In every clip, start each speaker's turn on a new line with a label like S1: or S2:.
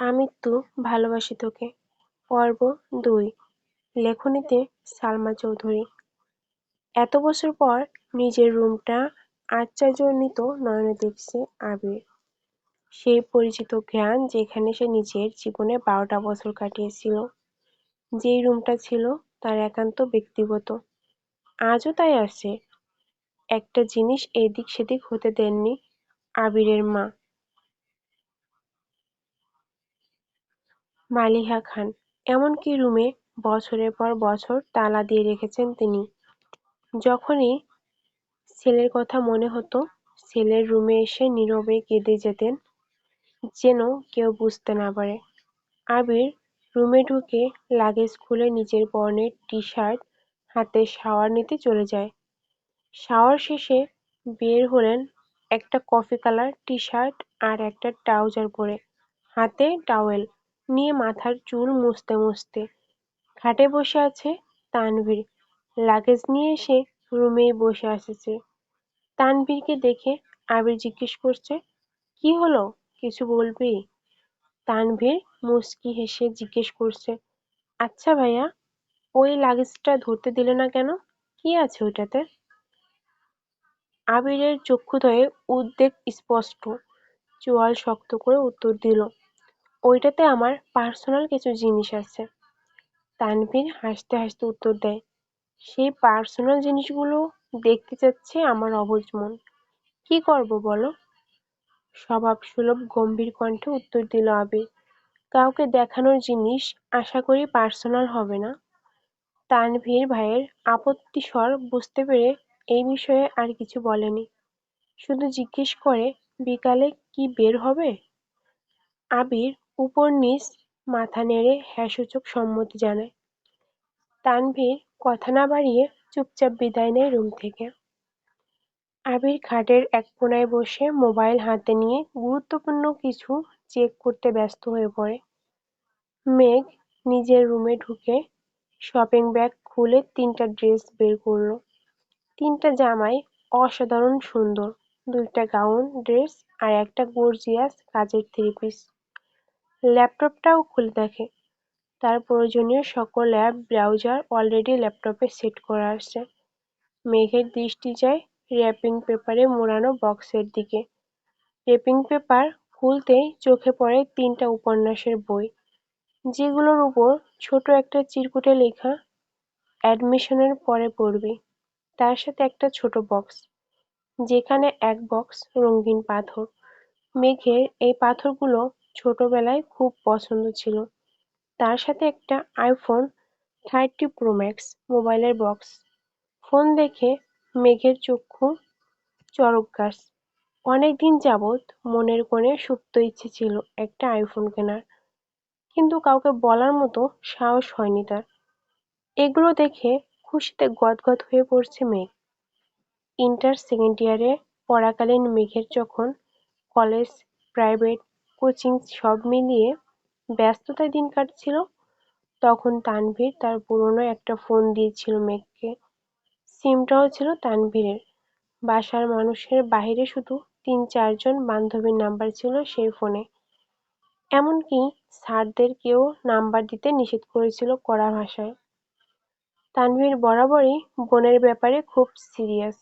S1: আমৃত্যু ভালোবাসি তোকে। পর্ব দুই। লেখনীতে সালমা চৌধুরী। এত বছর পর নিজের রুমটা আশ্চর্যান্বিত নয়নে দেখছে আবির। সেই পরিচিত ঘ্রাণ যেখানে সে নিজের জীবনে বারোটা বছর কাটিয়েছিল। যেই রুমটা ছিল তার একান্ত ব্যক্তিগত। আজও তাই আছে। একটা জিনিস এদিক সেদিক হতে দেননি আবিরের মা। মালিহা খান। এমনকি রুমে বছরের পর বছর তালা দিয়ে রেখেছেন তিনি। যখনই ছেলের কথা মনে হতো, ছেলের রুমে এসে নীরবে কেঁদে যেতেন, যেন কেউ বুঝতে না পারে। আবির রুমে ঢুকে লাগেজ খুলে নিজের পরনের টি শার্ট হাতে শাওয়ার নিতে চলে যায়। শাওয়ার শেষে বের হলেন একটা কফি কালার টি শার্ট আর একটা ট্রাউজার পরে। হাতে টাওয়েল। নিয়ে মাথার চুল মুছতে মুছতে। খাটে বসে আছে তানভীর। লাগেজ নিয়ে এসে রুমেই বসে আছে তানভীরকে দেখে আবির জিজ্ঞেস করছে, কি হলো? কিছু বলবি? তানভীর মুচকি হেসে জিজ্ঞেস করছে আচ্ছা ভাইয়া, ওই লাগেজটা ধরতে দিলে না কেন? কি আছে ওইটাতে? আবিরের চক্ষুদ্বয়ে উদ্বেগ স্পষ্ট। চোয়াল শক্ত করে উত্তর দিল ওইটাতে আমার পার্সোনাল কিছু জিনিস আছে। তানভীর হাসতে হাসতে উত্তর দেয়, সেই পার্সোনাল জিনিসগুলো দেখতে চাচ্ছে আমার অবুঝ মন। কি করব বলো? স্বভাবসুলভ গম্ভীর কণ্ঠে উত্তর দিল আবির, কাউকে দেখানোর জিনিস আশা করি পার্সোনাল হবে না। তানভীর ভাইয়ের আপত্তি স্বর বুঝতে পেরে এই বিষয়ে আর কিছু বলেনি, শুধু জিজ্ঞেস করে, বিকালে কি বের হবে? আবির উপর নিচ মাথা নেড়ে হ্যাঁসূচক সম্মতি জানায়। তানভীর কথা না বাড়িয়ে চুপচাপ বিদায় নেয় রুম থেকে। আবির খাটের এক কোনায় বসে মোবাইল হাতে নিয়ে গুরুত্বপূর্ণ কিছু চেক করতে ব্যস্ত হয়ে পড়ে। মেঘ নিজের রুমে ঢুকে শপিং ব্যাগ খুলে তিনটা ড্রেস বের করল। তিনটা জামাই অসাধারণ সুন্দর, দুইটা গাউন ড্রেস আর একটা গর্জিয়াস কাজের থ্রি পিস ল্যাপটপটাও খুলে দেখে। তার প্রয়োজনীয় সকল অ্যাপ, ব্রাউজার অলরেডি ল্যাপটপে সেট করা আছে। মেঘের দৃষ্টি যায় র্যাপিং পেপারে মোড়ানো বক্সের দিকে। র্যাপিং পেপার খুলতেই চোখে পড়ে তিনটা উপন্যাসের বই, যেগুলোর উপর ছোট একটা চিরকুটে লেখা অ্যাডমিশনের পরে পড়বি। তার সাথে একটা ছোট বক্স, যেখানে এক বক্স রঙিন পাথর। মেঘের এই পাথরগুলো ছোটবেলায় খুব পছন্দ ছিল। তার সাথে একটা আইফোন থার্টি প্রো ম্যাক্স মোবাইলের বক্স ফোন দেখে মেঘের চক্ষু চরক গাছ অনেকদিন যাবৎ মনের কোণে সুপ্ত ইচ্ছে ছিল একটা আইফোন কেনার। কিন্তু কাউকে বলার মতো সাহস হয়নি তার। এগুলো দেখে খুশিতে গদগদ হয়ে পড়ছে মেঘ। ইন্টার সেকেন্ড ইয়ারে পড়াকালীন মেঘের যখন কলেজ প্রাইভেট কোচিং সব মিলিয়ে ব্যস্ততায় দিন কাটছিল। তখন তানভীর তার পুরনো একটা ফোন দিয়েছিল মেঘকে। সিমটাও ছিল তানভীরের। বাসার মানুষের বাহিরে শুধু তিন চারজন বান্ধবীর নাম্বার ছিল সেই ফোনে এমনকি স্যারদেরকেও নাম্বার দিতে নিষেধ করেছিল কড়া ভাষায়। তানভীর বরাবরই বোনের ব্যাপারে খুব সিরিয়াস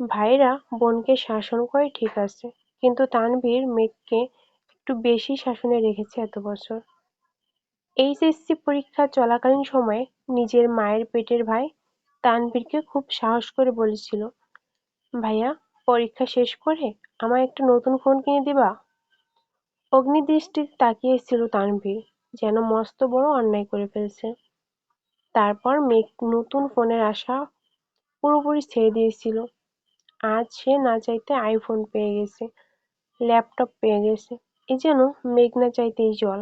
S1: ভাইরা বোনকে শাসন করে ঠিক আছে, কিন্তু তানভীর মেঘকে একটু বেশি শাসনে রেখেছে এত বছর। এইচএসসি পরীক্ষা চলাকালীন সময়ে নিজের মায়ের পেটের ভাই তানভীরকে খুব সাহস করে বলেছিল, ভাইয়া, পরীক্ষা শেষ করে আমায় একটা নতুন ফোন কিনে দিবা? অগ্নিদৃষ্টিতে তাকিয়েছিল তানভীর, যেন মস্ত বড় অন্যায় করে ফেলছে। তারপর মেঘ নতুন ফোনের আশা পুরোপুরি ছেড়ে দিয়েছিল। আজ সে না চাইতে আইফোন পেয়ে গেছে, ল্যাপটপ পেয়ে গেছে। এ যেন মেঘনা চাইতেই জল।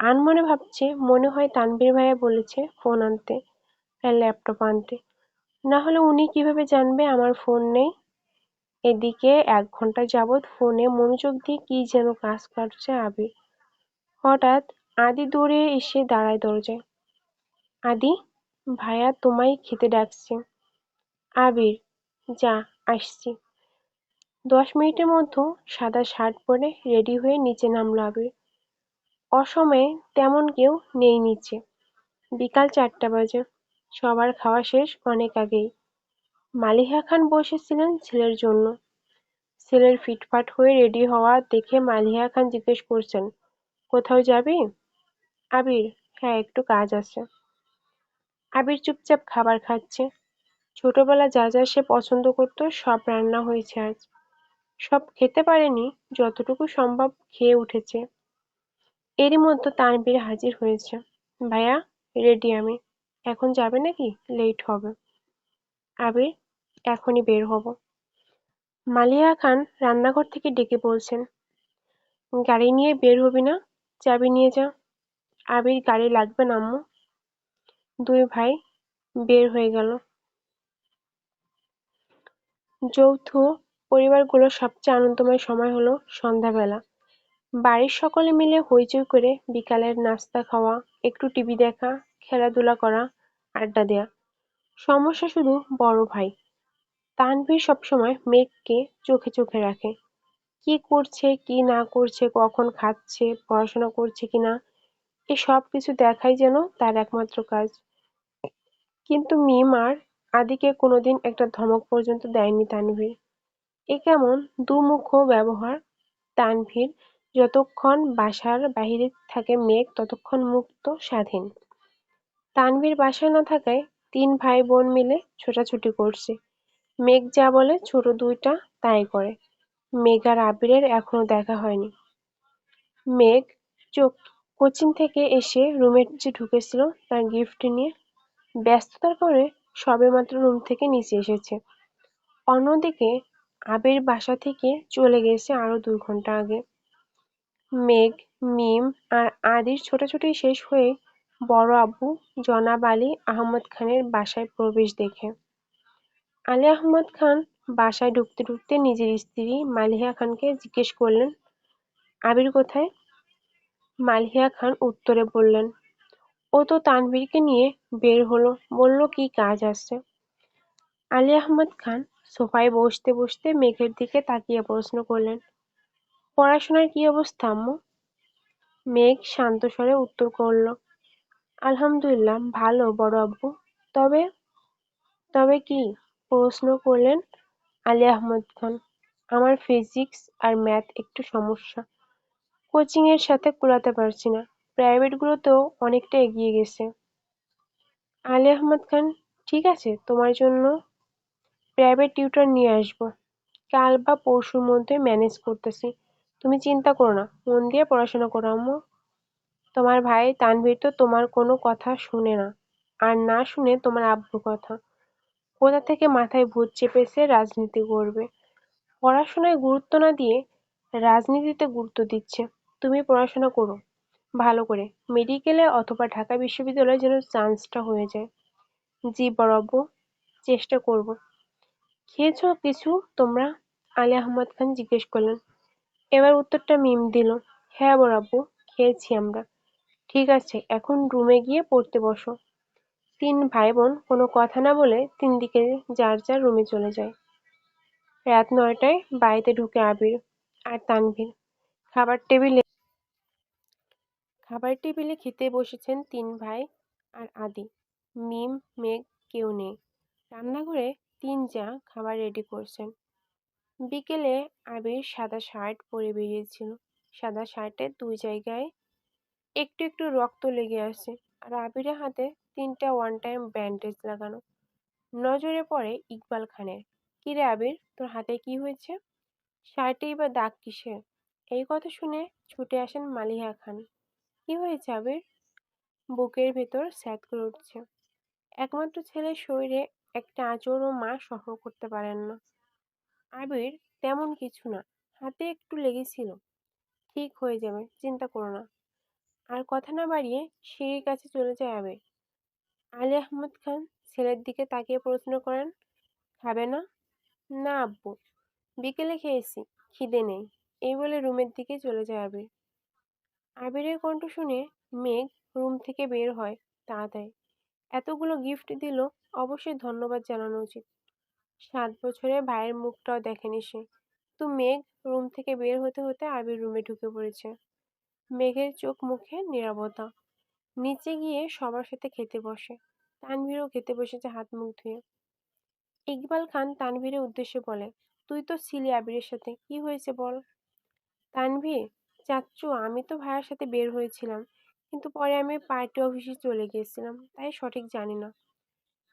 S1: আনমনে ভাবছে, মনে হয় তানভীর ভাইয়া বলেছে ফোন আনতে আর ল্যাপটপ আনতে। না হলে উনি কীভাবে জানবে আমার ফোন নেই? এদিকে এক ঘণ্টা যাবৎ ফোনে মনোযোগ দিয়ে কি যেন কাজ করছে আবির। হঠাৎ আদি দৌড়ে এসে দাঁড়ায় দরজায়। আদি, ভাইয়া তোমায় খেতে ডাকছে। আবির, যা, আসছি। দশ মিনিটের মধ্যে সাদা শার্ট পরে রেডি হয়ে নিচে নামলো আবির। অসময়ে তেমন কেউ নেই নিচে। বিকাল চারটা বাজে। সবার খাওয়া শেষ অনেক আগেই। মালিহা খান বসেছিলেন ছেলের জন্য। ছেলের ফিটফাট হয়ে রেডি হওয়া দেখে মালিহা খান জিজ্ঞেস করছেন, কোথাও যাবি? আবির হ্যাঁ একটু কাজ আছে। আবির চুপচাপ খাবার খাচ্ছে। ছোটবেলা যা যা সে পছন্দ করত সব রান্না হয়েছে আজ। সব খেতে পারেনি, যতটুকু সম্ভব খেয়ে উঠেছে। এরই মধ্যে তানভীর হাজির হয়েছে। ভাইয়া রেডি আমি। এখন যাবে নাকি? লেট হবে। আবির, এখনই বের হব। মালিয়া খান রান্নাঘর থেকে ডেকে বলছেন, গাড়ি নিয়ে বের হবি না? চাবি নিয়ে যা। আবির, গাড়ি লাগবে না আম্মু। দুই ভাই বের হয়ে গেল। যৌথ পরিবারগুলোর সবচেয়ে আনন্দময় সময় হলো সন্ধ্যাবেলা। বাড়ির সকলে মিলে হইচই করে বিকালের নাস্তা খাওয়া, একটু টিভি দেখা, খেলাধুলা করা, আড্ডা দেয়া। সমস্যা শুধু বড় ভাই। তানভীর সবসময় মেঘকে চোখে চোখে রাখে। কি করছে, কি না করছে, কখন খাচ্ছে, পড়াশোনা করছে কিনা এই সব কিছু দেখাই যেন তার একমাত্র কাজ। কিন্তু মিম আর আদিকে কোনোদিন একটা ধমক পর্যন্ত দেয়নি তানভীর। এ কেমন দুমুখ ব্যবহার? তানভীর যতক্ষণ বাসার বাহিরে থাকে মেঘ, ততক্ষণ মুক্ত, স্বাধীন। তানভীর বাসায় না থাকায় তিন ভাই বোন মিলে ছোটাছুটি করছে। মেঘ যা বলে ছোট দুইটা তাই করে। মেঘ আর আবিরের এখনও দেখা হয়নি। মেঘ চোখ কোচিং থেকে এসে রুমে যে ঢুকেছিল তার গিফট নিয়ে ব্যস্ততার কারণে সবেমাত্র রুম থেকে নিচে এসেছে। অন্যদিকে আবির বাসা থেকে চলে গেছে আরও দু ঘণ্টা আগে। মেঘ, মিম আর আদির ছোটাছুটি শেষ হয়ে বড় আব্বু জনাব আলী আহমদ খানের বাসায় প্রবেশ দেখে। আলী আহমদ খান বাসায় ঢুকতে ঢুকতে নিজের স্ত্রী মালিহা খানকে জিজ্ঞেস করলেন, আবির কোথায়? মালিহা খান উত্তরে বললেন, ও তো তানভীরকে নিয়ে বের হলো, বলল কি কাজ আছে? আলী আহমদ খান সোফায় বসতে বসতে মেঘের দিকে তাকিয়ে প্রশ্ন করলেন, পড়াশোনার কি অবস্থা, আম্মু? মেঘ শান্ত স্বরে উত্তর করল, আলহামদুলিল্লাহ, ভালো, বড় আব্বু। তবে তবে কি? প্রশ্ন করলেন আলী আহমদ খান, আমার ফিজিক্স আর ম্যাথ একটু সমস্যা। কোচিং এর সাথে কুলাতে পারছি না। প্রাইভেট গুলোতেও অনেকটা এগিয়ে গেছে। আলী আহমদ খান, ঠিক আছে, তোমার জন্য প্রাইভেট টিউটর নিয়ে আসব। কাল বা পরশুর মধ্যে ম্যানেজ করতেছি। তুমি চিন্তা করো না, মন দিয়ে পড়াশোনা করো আম্মু। তোমার ভাই তানভীর তো তোমার কোনো কথা শুনে না। আর না শুনে তোমার আব্বুর কথা। কোথা থেকে মাথায় ভূত চেপেছে রাজনীতি করবে। পড়াশোনায় গুরুত্ব না দিয়ে রাজনীতিতে গুরুত্ব দিচ্ছে। তুমি পড়াশোনা করো, ভালো করে। মেডিকেলে অথবা ঢাকা বিশ্ববিদ্যালয়ে যেন চান্সটা হয়ে যায়। জি আব্বু, চেষ্টা করব। খেয়েছ কিছু? তোমরা? আলী আহমদ খান জিজ্ঞেস করলেন। এবার উত্তরটা মিম দিল। হ্যাঁ বড় আব্বু, খেয়েছি আমরা। ঠিক আছে, এখন রুমে গিয়ে পড়তে বসো। তিন ভাই বোন কোনো কথা না বলে তিন দিকে যার যার রুমে চলে যায়। রাত নয়টায় বাড়িতে ঢুকে আবির আর তানভীর। খাবার টেবিলে খাবার টেবিলে খেতে বসেছেন তিন ভাই আর আদি। মিম, মেঘ কেউ নেই। রান্নাঘরে তিন যা খাবার রেডি করছেন। বিকেলে আবির সাদা শার্ট পরে বেরিয়েছিল। সাদা শার্টের দুই জায়গায় একটু একটু রক্ত লেগে আছে আর আবিরের হাতে তিনটা ওয়ান টাইম ব্যান্ডেজ লাগানো। নজরে পড়ে ইকবাল খানের। কিরে আবির, তোর হাতে কি হয়েছে? শার্টেই বা দাগ কিসের? এই কথা শুনে ছুটে আসেন মালিহা খান। কি হয়েছে আবির? বুকের ভেতর স্যাঁত করে উঠছে। একমাত্র ছেলের শরীরে একটা আঁচড়ও মা সহ্য করতে পারেন না। আবির তেমন কিছু না, হাতে একটু লেগেছিল। ঠিক হয়ে যাবে, চিন্তা করো না। আর কথা না বাড়িয়ে সিঁড়ির কাছে চলে যায় আবির। আলী আহমদ খান ছেলের দিকে তাকিয়ে প্রশ্ন করেন, খাবে না? না, আব্বু। বিকেলে খেয়েছি, খিদে নেই। এই বলে রুমের দিকে চলে যায় আবির। আবিরের কণ্ঠ শুনে মেঘ রুম থেকে বের হয়, তাড়াতাড়ি। এতগুলো গিফট দিল অবশ্যই ধন্যবাদ জানানো উচিত। সাত বছরের ভাইয়ের মুখটাও দেখেনি সে। তো মেঘ রুম থেকে বের হতে হতে আবির রুমে ঢুকে পড়েছে। মেঘের চোখ মুখে নীরবতা। নিচে গিয়ে সবার সাথে খেতে বসে। তানভীরও খেতে বসেছে হাত মুখ ধুয়ে। ইকবাল খান তানভীরের উদ্দেশ্যে বলে, তুই তো ছিলি আবিরের সাথে, কি হয়েছে বল? তানভীর চাচ্চু আমি তো ভাইয়ার সাথে বের হয়েছিলাম, কিন্তু পরে আমি পার্টি অফিসে চলে গিয়েছিলাম, তাই সঠিক জানি না।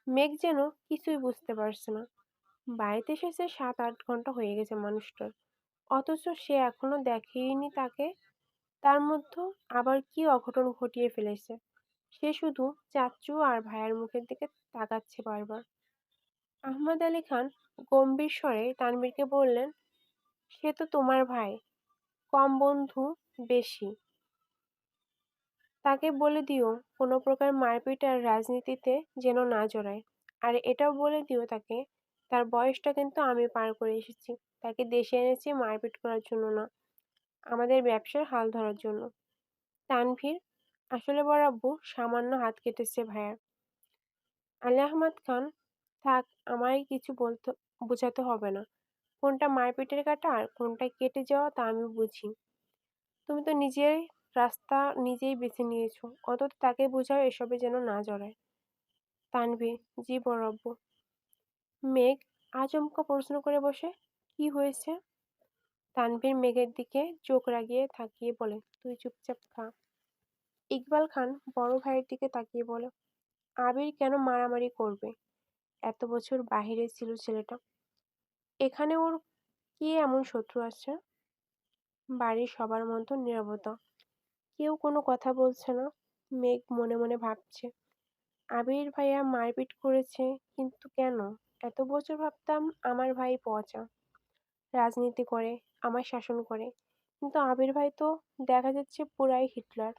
S1: মেঘ যেন কিছুই বুঝতে পারছে না। বাড়িতে এসেছে সাত, আট ঘণ্টা হয়ে গেছে মানুষটার। অথচ সে এখনও দেখেইনি তাকে। তার মধ্যে আবার কি অঘটন ঘটিয়ে ফেলেছে? সে শুধু চাচু আর ভাইয়ের মুখের দিকে তাকাচ্ছে বারবার। আহমদ আলী খান গম্ভীর স্বরে তানভীরকে বললেন, সে তো তোমার ভাই। কম বন্ধু, বেশি। তাকে বলে দিও, কোনো প্রকার মারপিট আর রাজনীতিতে যেন না জড়ায়। আর এটাও বলে দিও তাকে, তার বয়সটা কিন্তু আমি পার করে এসেছি। তাকে দেশে এনেছি মারপিট করার জন্য না, আমাদের ব্যবসার হাল ধরার জন্য। তানভীর, আসলে বড় আব্বু, সামান্য হাত কেটেছে ভাইয়ার। আলী আহমদ খান, থাক, আমায় কিছু বলতে, বোঝাতে হবে না। কোনটা মারপিটের কাটা আর কোনটা কেটে যাওয়া তা আমি বুঝি। তুমি তো নিজের রাস্তা নিজেই বেছে নিয়েছো। অন্তত তাকে বোঝাও এসবে যেন না জড়ায়। তানভীর, জি আব্বু। মেঘ আচমকা প্রশ্ন করে বসে, কি হয়েছে? তানভীর মেঘের দিকে চোখ রাগিয়ে তাকিয়ে বলে, তুই চুপচাপ খা। ইকবাল খান বড় ভাইয়ের দিকে তাকিয়ে বলে, আবির কেন মারামারি করবে? এত বছর বাহিরে ছিল ছেলেটা। এখানে ওর কি এমন শত্রু আছে? বাড়ির সবার মতো নীরবতা। কেউ কোনো কথা বলছে না। মেঘ মনে মনে ভাবছে। আবির ভাইয়া মারপিট করেছে, কিন্তু কেন? এত বছর ভাবতাম আমার ভাই পচা। রাজনীতি করে, আমার শাসন করে। কিন্তু আবির ভাই তো দেখা যাচ্ছে পুরাই হিটলার।